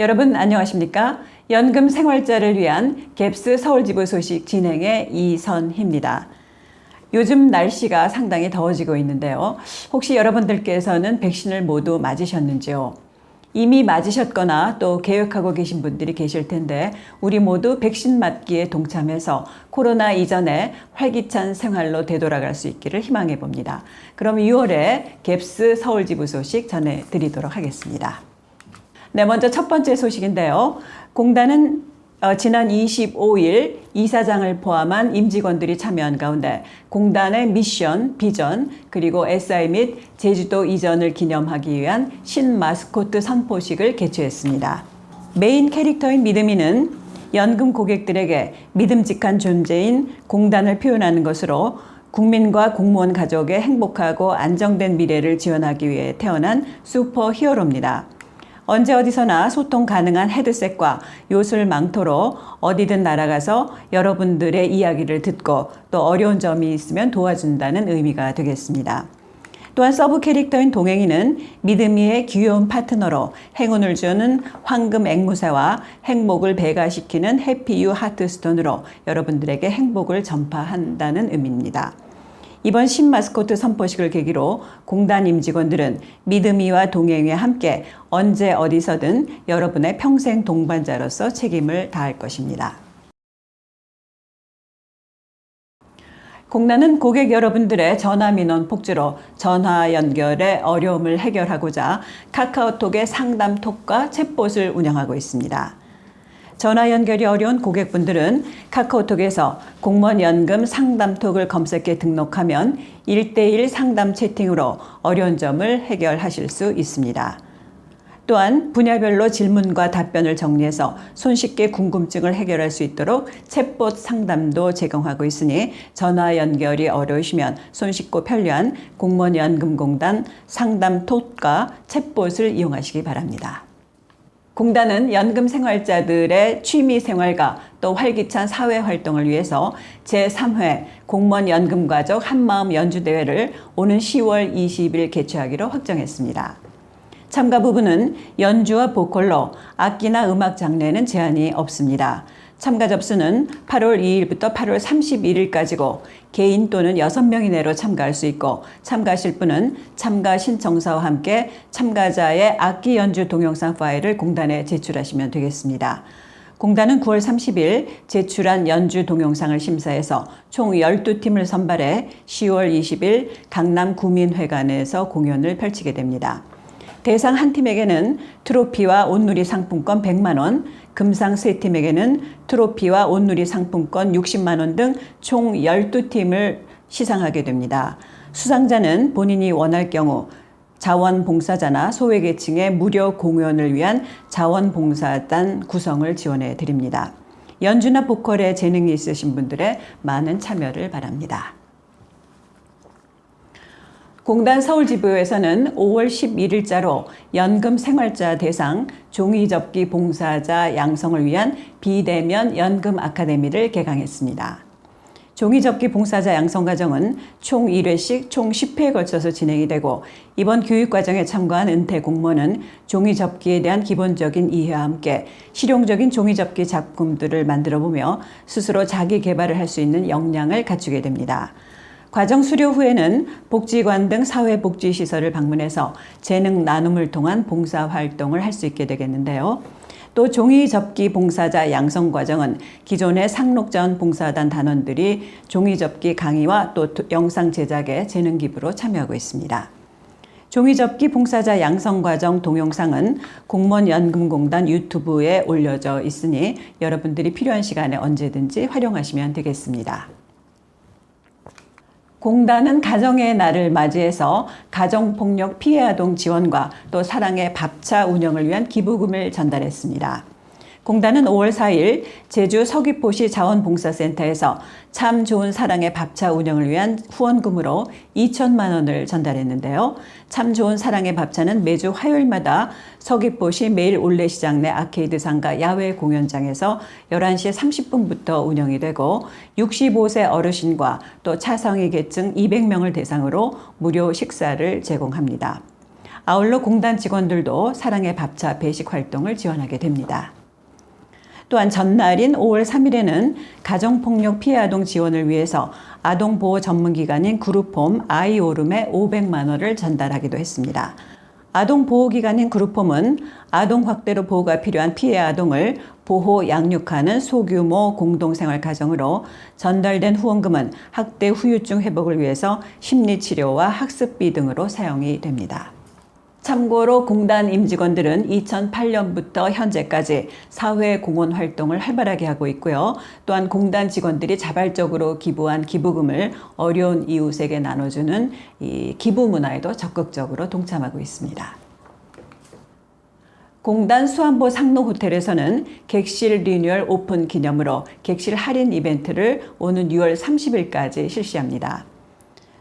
여러분 안녕하십니까? 연금 생활자를 위한 갭스 서울지부 소식 진행의 이선희입니다. 요즘 날씨가 상당히 더워지고 있는데요. 혹시 여러분들께서는 백신을 모두 맞으셨는지요? 이미 맞으셨거나 또 계획하고 계신 분들이 계실 텐데 우리 모두 백신 맞기에 동참해서 코로나 이전에 활기찬 생활로 되돌아갈 수 있기를 희망해 봅니다. 그럼 2월에 갭스 서울지부 소식 전해드리도록 하겠습니다. 네, 먼저 첫 번째 소식인데요. 공단은 어, 지난 25일 이사장을 포함한 임직원들이 참여한 가운데 공단의 미션, 비전, 그리고 SI 및 제주도 이전을 기념하기 위한 신마스코트 선포식을 개최했습니다. 메인 캐릭터인 믿음이는 연금 고객들에게 믿음직한 존재인 공단을 표현하는 것으로 국민과 공무원 가족의 행복하고 안정된 미래를 지원하기 위해 태어난 슈퍼 히어로입니다. 언제 어디서나 소통 가능한 헤드셋과 요술 망토로 어디든 날아가서 여러분들의 이야기를 듣고 또 어려운 점이 있으면 도와준다는 의미가 되겠습니다. 또한 서브 캐릭터인 동행이는 믿음이의 귀여운 파트너로 행운을 주는 황금 앵무새와 행복을 배가시키는 해피유 하트스톤으로 여러분들에게 행복을 전파한다는 의미입니다. 이번 신마스코트 선포식을 계기로 공단 임직원들은 믿음이와 동행에 함께 언제 어디서든 여러분의 평생 동반자로서 책임을 다할 것입니다. 공단은 고객 여러분들의 전화 민원 폭주로 전화 연결의 어려움을 해결하고자 카카오톡의 상담톡과 챗봇을 운영하고 있습니다. 전화 연결이 어려운 고객분들은 카카오톡에서 공무원 연금 상담톡을 검색해 등록하면 1대1 상담 채팅으로 어려운 점을 해결하실 수 있습니다. 또한 분야별로 질문과 답변을 정리해서 손쉽게 궁금증을 해결할 수 있도록 챗봇 상담도 제공하고 있으니 전화 연결이 어려우시면 손쉽고 편리한 공무원 연금공단 상담 톡과 챗봇을 이용하시기 바랍니다. 공단은 연금 생활자들의 취미 생활과 또 활기찬 사회 활동을 위해서 제3회 공무원 연금 가족 한마음 연주 대회를 오는 10월 20일 개최하기로 확정했습니다. 참가 부분은 연주와 보컬로 악기나 음악 장르에는 제한이 없습니다. 참가 접수는 8월 2일부터 8월 31일까지고 개인 또는 6명 이내로 참가할 수 있고 참가하실 분은 참가 신청서와 함께 참가자의 악기 연주 동영상 파일을 공단에 제출하시면 되겠습니다. 공단은 9월 30일 제출한 연주 동영상을 심사해서 총 12팀을 선발해 10월 20일 강남 구민회관에서 공연을 펼치게 됩니다. 대상 한 팀에게는 트로피와 온누리 상품권 100만 원, 금상 세 팀에게는 트로피와 온누리 상품권 60만 원 등 총 12팀을 시상하게 됩니다. 수상자는 본인이 원할 경우 자원봉사자나 소외계층의 무료 공연을 위한 자원봉사단 구성을 지원해 드립니다. 연주나 보컬에 재능이 있으신 분들의 많은 참여를 바랍니다. 공단 서울지부에서는 5월 11일자로 연금 생활자 대상 종이접기 봉사자 양성을 위한 비대면 연금 아카데미를 개강했습니다. 종이접기 봉사자 양성 과정은 총 1회씩 총 10회에 걸쳐서 진행이 되고 이번 교육 과정에 참가한 은퇴 공무원은 종이접기에 대한 기본적인 이해와 함께 실용적인 종이접기 작품들을 만들어 보며 스스로 자기 개발을 할 수 있는 역량을 갖추게 됩니다. 과정 수료 후에는 복지관 등 사회복지시설을 방문해서 재능 나눔을 통한 봉사 활동을 할 수 있게 되겠는데요. 또 종이 접기 봉사자 양성 과정은 기존의 상록자원 봉사단 단원들이 종이 접기 강의와 또 영상 제작에 재능 기부로 참여하고 있습니다. 종이 접기 봉사자 양성 과정 동영상은 공무원 연금공단 유튜브에 올려져 있으니 여러분들이 필요한 시간에 언제든지 활용하시면 되겠습니다. 공단은 가정의 날을 맞이해서 가정폭력 피해 아동 지원과 또 사랑의 밥차 운영을 위한 기부금을 전달했습니다. 공단은 5월 4일 제주 서귀포시 자원봉사센터에서 참 좋은 사랑의 밥차 운영을 위한 후원금으로 2천만 원을 전달했는데요. 참 좋은 사랑의 밥차는 매주 화요일마다 서귀포시 매일 올레시장 내 아케이드 상가 야외 공연장에서 11시 30분부터 운영이 되고 65세 어르신과 또 차성위 계층 200명을 대상으로 무료 식사를 제공합니다. 아울러 공단 직원들도 사랑의 밥차 배식 활동을 지원하게 됩니다. 또한 전날인 5월 3일에는 가정폭력 피해 아동 지원을 위해서 아동보호 전문기관인 그룹홈 아이오름에 500만 원을 전달하기도 했습니다. 아동보호기관인 그룹홈은 아동 확대로 보호가 필요한 피해 아동을 보호 양육하는 소규모 공동생활 가정으로 전달된 후원금은 학대 후유증 회복을 위해서 심리치료와 학습비 등으로 사용이 됩니다. 참고로 공단 임직원들은 2008년부터 현재까지 사회 공헌 활동을 활발하게 하고 있고요. 또한 공단 직원들이 자발적으로 기부한 기부금을 어려운 이웃에게 나눠주는 이 기부 문화에도 적극적으로 동참하고 있습니다. 공단 수안보 상로 호텔에서는 객실 리뉴얼 오픈 기념으로 객실 할인 이벤트를 오는 6월 30일까지 실시합니다.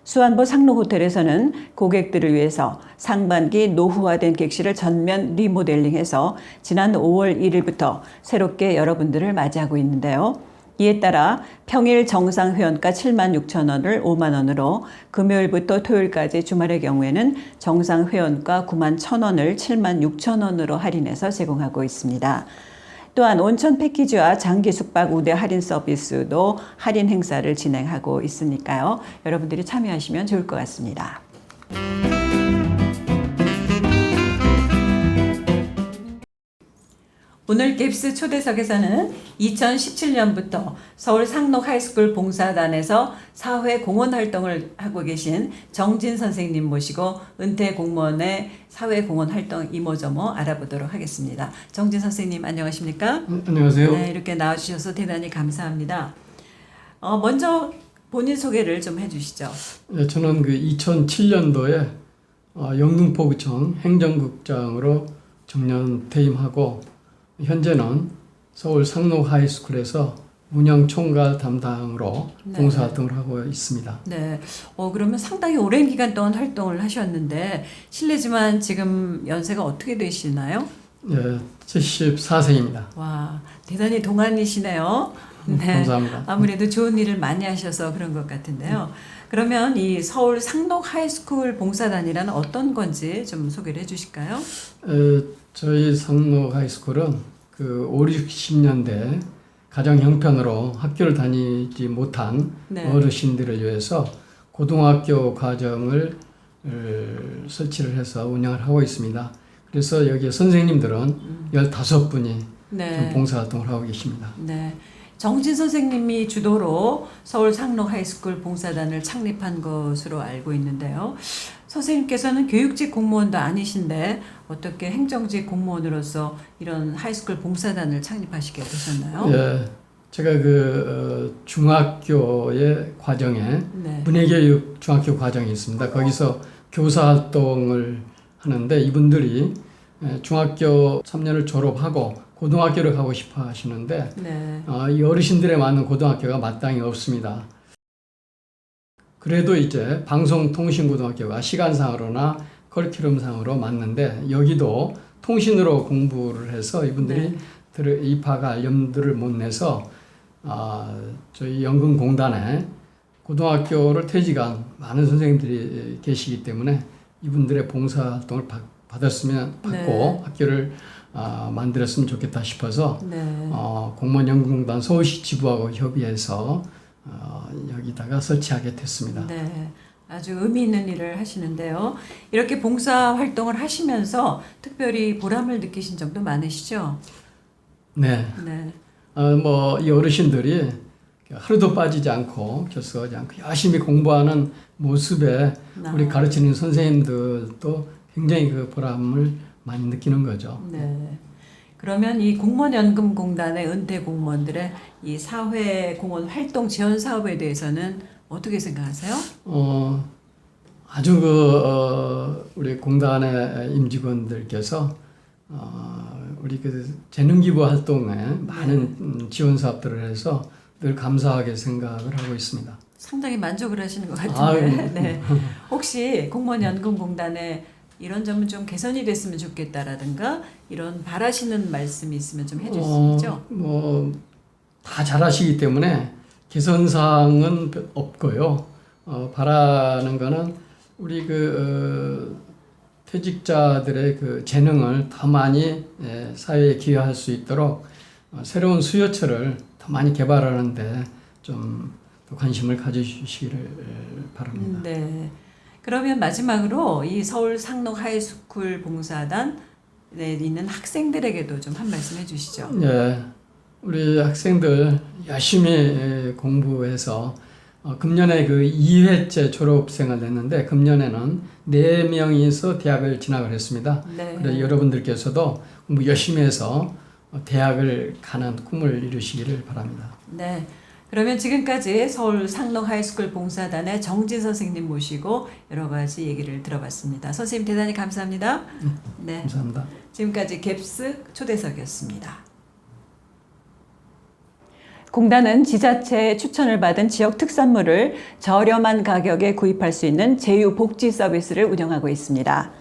수안보 상로 호텔에서는 고객들을 위해서 상반기 노후화된 객실을 전면 리모델링해서 지난 5월 1일부터 새롭게 여러분들을 맞이하고 있는데요. 이에 따라 평일 정상 회원가 7만 6천 원을 5만 원으로 금요일부터 토요일까지 주말의 경우에는 정상 회원가 9만 1천 원을 7만 6천 원으로 할인해서 제공하고 있습니다. 또한 온천 패키지와 장기 숙박 우대 할인 서비스도 할인 행사를 진행하고 있으니까요. 여러분들이 참여하시면 좋을 것 같습니다. 오늘 갭스 초대석에서는 2017년부터 서울 상록 하이스쿨 봉사단에서 사회 공헌 활동을 하고 계신 정진 선생님 모시고 은퇴 공무원의 사회 공헌 활동 이모저모 알아보도록 하겠습니다. 정진 선생님 안녕하십니까? 음, 안녕하세요. 네, 이렇게 나와주셔서 대단히 감사합니다. 어, 먼저 본인 소개를 좀 해주시죠. 네, 저는 그 2007년도에 어, 영등포구청 행정국장으로 정년 퇴임하고 현재는 서울 상로 하이스쿨에서 운영 총괄 담당으로 네. 봉사활동을 하고 있습니다. 네, 어, 그러면 상당히 오랜 기간 동안 활동을 하셨는데 실례지만 지금 연세가 어떻게 되시나요? 예, 74세입니다. 와, 대단히 동안이시네요. 네. 감사합니다. 아무래도 좋은 일을 많이 하셔서 그런 것 같은데요. 그러면 이 서울 상록 하이스쿨 봉사단이라는 어떤 건지 좀 소개를 해주실까요? 에, 저희 상로 하이스쿨은 그 5, 60년대 가정 형편으로 학교를 다니지 못한 네. 어르신들을 위해서 고등학교 과정을 을, 설치를 해서 운영을 하고 있습니다. 그래서 여기 선생님들은 15분이 네. 봉사활동을 하고 계십니다. 네. 정진 선생님이 주도로 서울 상록 하이스쿨 봉사단을 창립한 것으로 알고 있는데요. 선생님께서는 교육직 공무원도 아니신데 어떻게 행정직 공무원으로서 이런 하이스쿨 봉사단을 창립하시게 되셨나요? 예, 제가 그 어, 중학교의 과정에 네. 문예교육 중학교 과정이 있습니다. 거기서 교사 활동을 하는데 이분들이 예, 중학교 3년을 졸업하고 고등학교를 가고 싶어 하시는데 네. 어, 이 어르신들에 맞는 고등학교가 마땅히 없습니다. 그래도 이제 방송통신고등학교가 시간상으로나 커리큘럼상으로 맞는데 여기도 통신으로 공부를 해서 이분들이 네. 들을 입학할 염두를 못 내서 아, 저희 연금공단에 고등학교를 퇴직한 많은 선생님들이 계시기 때문에 이분들의 봉사활동을 받, 받았으면 받고 네. 학교를 아, 만들었으면 좋겠다 싶어서 네. 어, 공무원연금공단 서울시 지부하고 협의해서 어, 여기다가 설치하게 됐습니다. 네. 아주 의미 있는 일을 하시는데요. 이렇게 봉사 활동을 하시면서 특별히 보람을 느끼신 점도 많으시죠? 네, 네. 어, 뭐이 어르신들이 하루도 빠지지 않고 결석하지 않고 열심히 공부하는 모습에 아. 우리 가르치는 선생님들도 굉장히 그 보람을 많이 느끼는 거죠. 네. 그러면 이 공무원연금공단의 은퇴 공무원들의 이 사회 공헌 활동 지원 사업에 대해서는 어떻게 생각하세요? 어, 아주 그 어, 우리 공단의 임직원들께서 어, 우리 그 재능 기부 활동에 많은 음, 지원 사업들을 해서 늘 감사하게 생각을 하고 있습니다. 상당히 만족을 하시는 것. 같은데. 네. 혹시 공무원연금공단에 이런 점은 좀 개선이 됐으면 좋겠다라든가 이런 바라시는 말씀이 있으면 좀 해줄 수 있죠? 어, 뭐다 잘하시기 때문에 개선 사항은 없고요. 어, 바라는 거는 우리 그 어, 퇴직자들의 그 재능을 더 많이 예, 사회에 기여할 수 있도록 어, 새로운 수요처를 더 많이 개발하는데 좀더 관심을 가져주시기를 예, 바랍니다. 네. 그러면 마지막으로 이 서울 상록 하이스쿨 봉사단에 있는 학생들에게도 좀 한 말씀 해주시죠. 예, 우리 학생들 열심히 예, 공부해서 어, 금년에 그 2회째 졸업생을 냈는데 금년에는 4명이서 대학을 진학을 했습니다. 네. 그래서 여러분들께서도 공부 열심히 해서 어, 대학을 가는 꿈을 이루시기를 바랍니다. 네. 그러면 지금까지 서울 상록 하이스쿨 봉사단의 정진 선생님 모시고 여러 가지 얘기를 들어봤습니다. 선생님 대단히 감사합니다. 네. 감사합니다. 지금까지 갭스 초대석이었습니다. 공단은 지자체의 추천을 받은 지역 특산물을 저렴한 가격에 구입할 수 있는 제휴 복지 서비스를 운영하고 있습니다.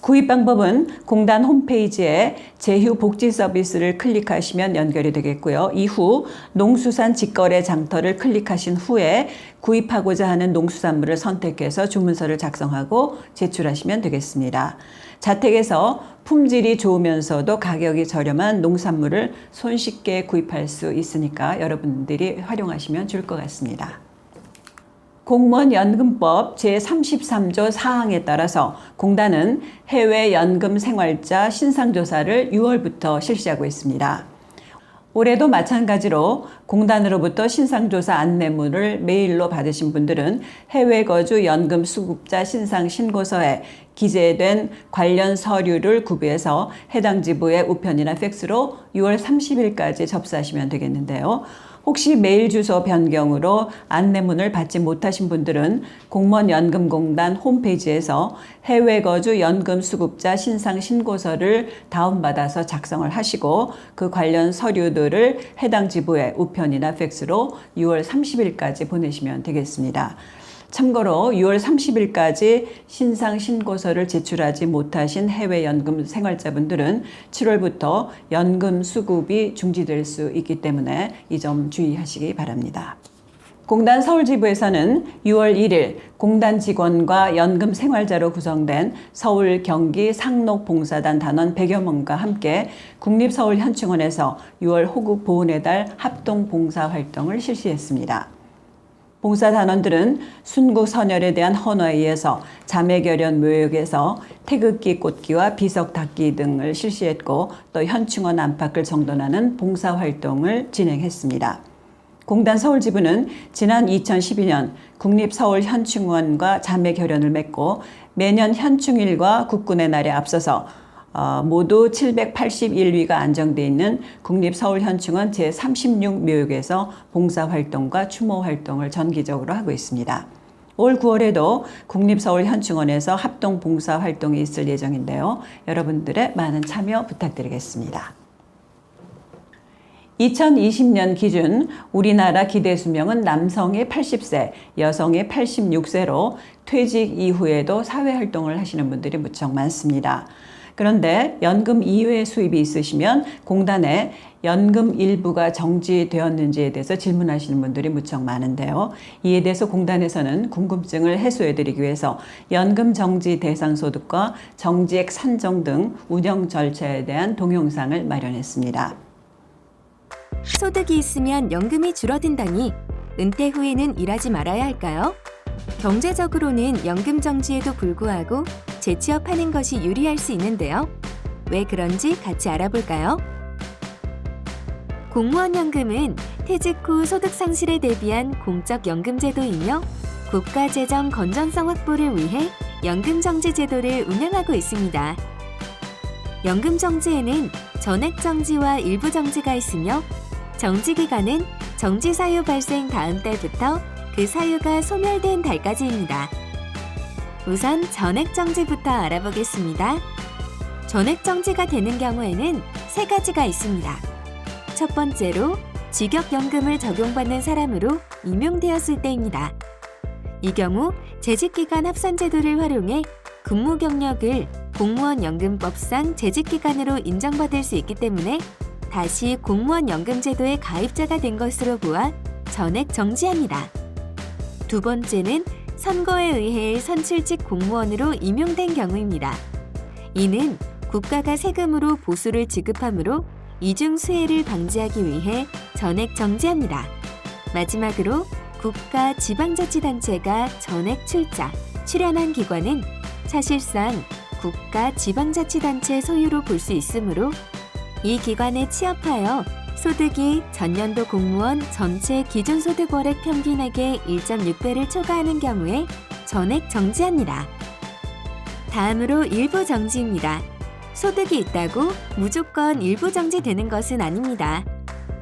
구입 방법은 공단 홈페이지에 제휴 복지 서비스를 클릭하시면 연결이 되겠고요. 이후 농수산 직거래 장터를 클릭하신 후에 구입하고자 하는 농수산물을 선택해서 주문서를 작성하고 제출하시면 되겠습니다. 자택에서 품질이 좋으면서도 가격이 저렴한 농산물을 손쉽게 구입할 수 있으니까 여러분들이 활용하시면 좋을 것 같습니다. 공무원 연금법 제33조 사항에 따라서 공단은 해외 연금 생활자 신상 조사를 6월부터 실시하고 있습니다. 올해도 마찬가지로 공단으로부터 신상조사 안내문을 메일로 받으신 분들은 해외 거주 연금 수급자 신상 신고서에 기재된 관련 서류를 구비해서 해당 지부에 우편이나 팩스로 6월 30일까지 접수하시면 되겠는데요. 혹시 메일 주소 변경으로 안내문을 받지 못하신 분들은 공무원 연금공단 홈페이지에서 해외 거주 연금 수급자 신상 신고서를 다운받아서 작성을 하시고 그 관련 서류들을 해당 지부에 우편이나 팩스로 6월 30일까지 보내시면 되겠습니다. 참고로 6월 30일까지 신상 신고서를 제출하지 못하신 해외 연금 생활자분들은 7월부터 연금 수급이 중지될 수 있기 때문에 이 점 주의하시기 바랍니다. 공단 서울지부에서는 6월 1일 공단 직원과 연금 생활자로 구성된 서울 경기 상록 봉사단 단원 100여 명과 함께 국립서울현충원에서 6월 호국 보훈의 달 합동 봉사 활동을 실시했습니다. 봉사단원들은 순국 선열에 대한 헌어에 의해서 자매결연 묘역에서 태극기 꽂기와 비석 닦기 등을 실시했고 또 현충원 안팎을 정돈하는 봉사활동을 진행했습니다. 공단 서울지부는 지난 2012년 국립서울현충원과 자매결연을 맺고 매년 현충일과 국군의 날에 앞서서 어, 모두 781위가 안정돼 있는 국립서울현충원 제36묘역에서 봉사활동과 추모활동을 정기적으로 하고 있습니다. 올 9월에도 국립서울현충원에서 합동 봉사 활동이 있을 예정인데요. 여러분들의 많은 참여 부탁드리겠습니다. 2020년 기준 우리나라 기대 수명은 남성의 80세, 여성의 86세로 퇴직 이후에도 사회 활동을 하시는 분들이 무척 많습니다. 그런데 연금 이외의 수입이 있으시면 공단에 연금 일부가 정지되었는지에 대해서 질문하시는 분들이 무척 많은데요. 이에 대해서 공단에서는 궁금증을 해소해드리기 위해서 연금 정지 대상 소득과 정지액 산정 등 운영 절차에 대한 동영상을 마련했습니다. 소득이 있으면 연금이 줄어든다니 은퇴 후에는 일하지 말아야 할까요? 경제적으로는 연금 정지에도 불구하고 재취업하는 것이 유리할 수 있는데요. 왜 그런지 같이 알아볼까요? 공무원 연금은 퇴직 후 소득 상실에 대비한 공적 연금 제도이며 국가 재정 건전성 확보를 위해 연금 정지 제도를 운영하고 있습니다. 연금 정지에는 전액 정지와 일부 정지가 있으며 정지 기간은 정지 사유 발생 다음 달부터 그 사유가 소멸된 달까지입니다. 우선 전액 정지부터 알아보겠습니다. 전액 정지가 되는 경우에는 세 가지가 있습니다. 첫 번째로 직역연금을 적용받는 사람으로 임용되었을 때입니다. 이 경우 재직기간 합산제도를 활용해 근무 경력을 공무원 연금법상 재직기간으로 인정받을 수 있기 때문에 다시 공무원 연금제도에 가입자가 된 것으로 보아 전액 정지합니다. 두 번째는 선거에 의해 선출직 공무원으로 임용된 경우입니다. 이는 국가가 세금으로 보수를 지급하므로 이중 수혜를 방지하기 위해 전액 정지합니다. 마지막으로 국가 지방자치단체가 전액 출자, 출연한 기관은 사실상 국가 지방자치단체 소유로 볼 수 있으므로 이 기관에 취업하여 소득이 전년도 공무원 전체 기준 소득 월액 평균액의 1.6배를 초과하는 경우에 전액 정지합니다. 다음으로 일부 정지입니다. 소득이 있다고 무조건 일부 정지되는 것은 아닙니다.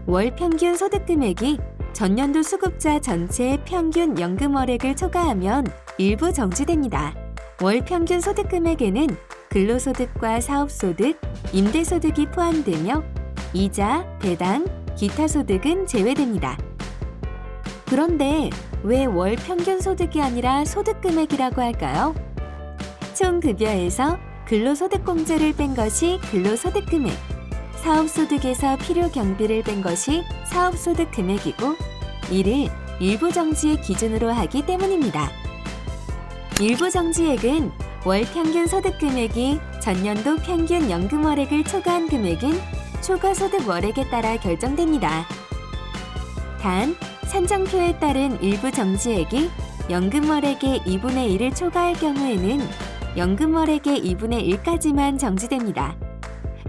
월 평균 소득 금액이 전년도 수급자 전체의 평균 연금 월액을 초과하면 일부 정지됩니다. 월 평균 소득 금액에는 근로소득과 사업소득, 임대소득이 포함되며 이자, 배당, 기타 소득은 제외됩니다. 그런데 왜 월 평균 소득이 아니라 소득 금액이라고 할까요? 총 급여에서 근로소득공제를 뺀 것이 근로소득 금액, 사업소득에서 필요 경비를 뺀 것이 사업소득 금액이고 이를 일부 정지의 기준으로 하기 때문입니다. 일부 정지액은 월 평균 소득 금액이 전년도 평균 연금월액을 초과한 금액인 초과 소득 월액에 따라 결정됩니다. 단, 산정표에 따른 일부 정지액이 연금 월액의 2분의 1을 초과할 경우에는 연금 월액의 2분의 1까지만 정지됩니다.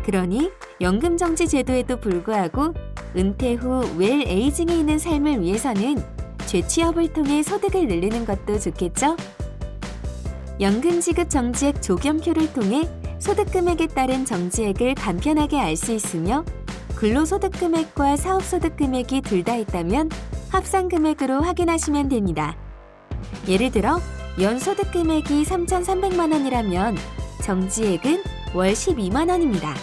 그러니 연금 정지 제도에도 불구하고 은퇴 후 웰 에이징에 있는 삶을 위해서는 재취업을 통해 소득을 늘리는 것도 좋겠죠? 연금 지급 정지액 조견표를 통해 소득 금액에 따른 정지액을 간편하게 알 수 있으며 근로소득 금액과 사업소득 금액이 둘 다 있다면 합산 금액으로 확인하시면 됩니다. 예를 들어 연소득 금액이 3,300만 원이라면 정지액은 월 12만 원입니다.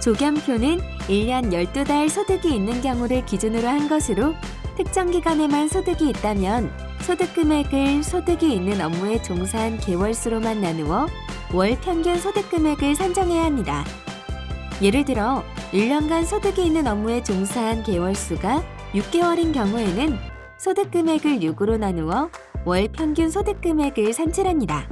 조견표는 1년 12달 소득이 있는 경우를 기준으로 한 것으로 특정 기간에만 소득이 있다면 소득 금액을 소득이 있는 업무에 종사한 개월수로만 나누어 월 평균 소득 금액을 산정해야 합니다. 예를 들어 1년간 소득이 있는 업무에 종사한 개월 수가 6개월인 경우에는 소득 금액을 6으로 나누어 월 평균 소득 금액을 산출합니다.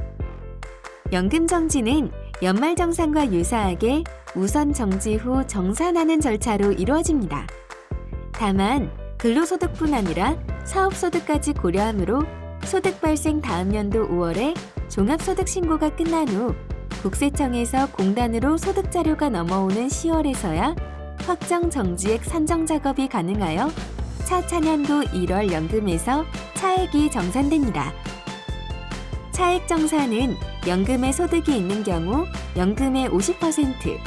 연금 정지는 연말 정산과 유사하게 우선 정지 후 정산하는 절차로 이루어집니다. 다만 근로소득뿐 아니라 사업소득까지 고려하므로 소득 발생 다음 연도 5월에 종합소득 신고가 끝난 후 국세청에서 공단으로 소득 자료가 넘어오는 10월에서야 확정 정지액 산정 작업이 가능하여 차차년도 1월 연금에서 차액이 정산됩니다. 차액 정산은 연금에 소득이 있는 경우 연금의 50%,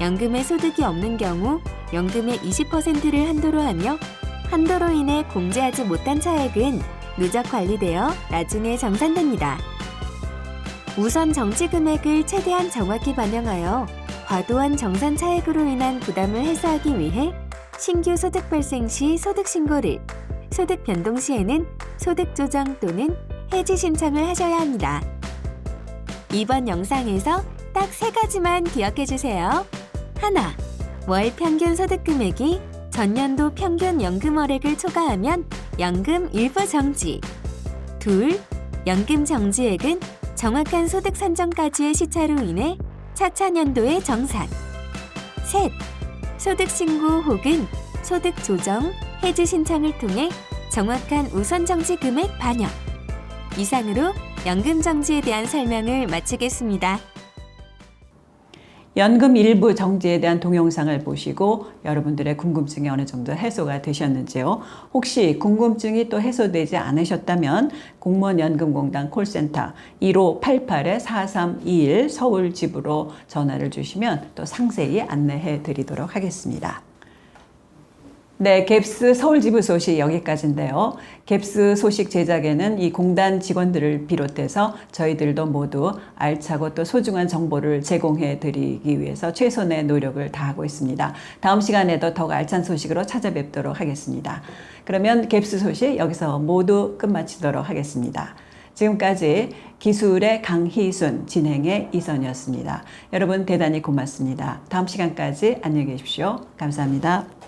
연금에 소득이 없는 경우 연금의 20%를 한도로 하며 한도로 인해 공제하지 못한 차액은 누적 관리되어 나중에 정산됩니다. 우선 정지 금액을 최대한 정확히 반영하여 과도한 정산 차액으로 인한 부담을 해소하기 위해 신규 소득 발생 시 소득 신고를, 소득 변동 시에는 소득 조정 또는 해지 신청을 하셔야 합니다. 이번 영상에서 딱 세 가지만 기억해 주세요. 하나, 월 평균 소득 금액이 전년도 평균 연금 월액을 초과하면 연금 일부 정지. 둘, 연금 정지액은 정확한 소득 산정까지의 시차로 인해 차차년도의 정산. 셋, 소득 신고 혹은 소득 조정, 해지 신청을 통해 정확한 우선 정지 금액 반영. 이상으로 연금 정지에 대한 설명을 마치겠습니다. 연금 일부 정지에 대한 동영상을 보시고 여러분들의 궁금증이 어느 정도 해소가 되셨는지요? 혹시 궁금증이 또 해소되지 않으셨다면 공무원연금공단 콜센터 1588-4321 서울 집으로 전화를 주시면 또 상세히 안내해 드리도록 하겠습니다. 네, 갭스 서울 지부 소식 여기까지인데요. 갭스 소식 제작에는 이 공단 직원들을 비롯해서 저희들도 모두 알차고 또 소중한 정보를 제공해 드리기 위해서 최선의 노력을 다하고 있습니다. 다음 시간에도 더욱 알찬 소식으로 찾아뵙도록 하겠습니다. 그러면 갭스 소식 여기서 모두 끝마치도록 하겠습니다. 지금까지 기술의 강희순, 진행의 이선이었습니다. 여러분 대단히 고맙습니다. 다음 시간까지 안녕히 계십시오. 감사합니다.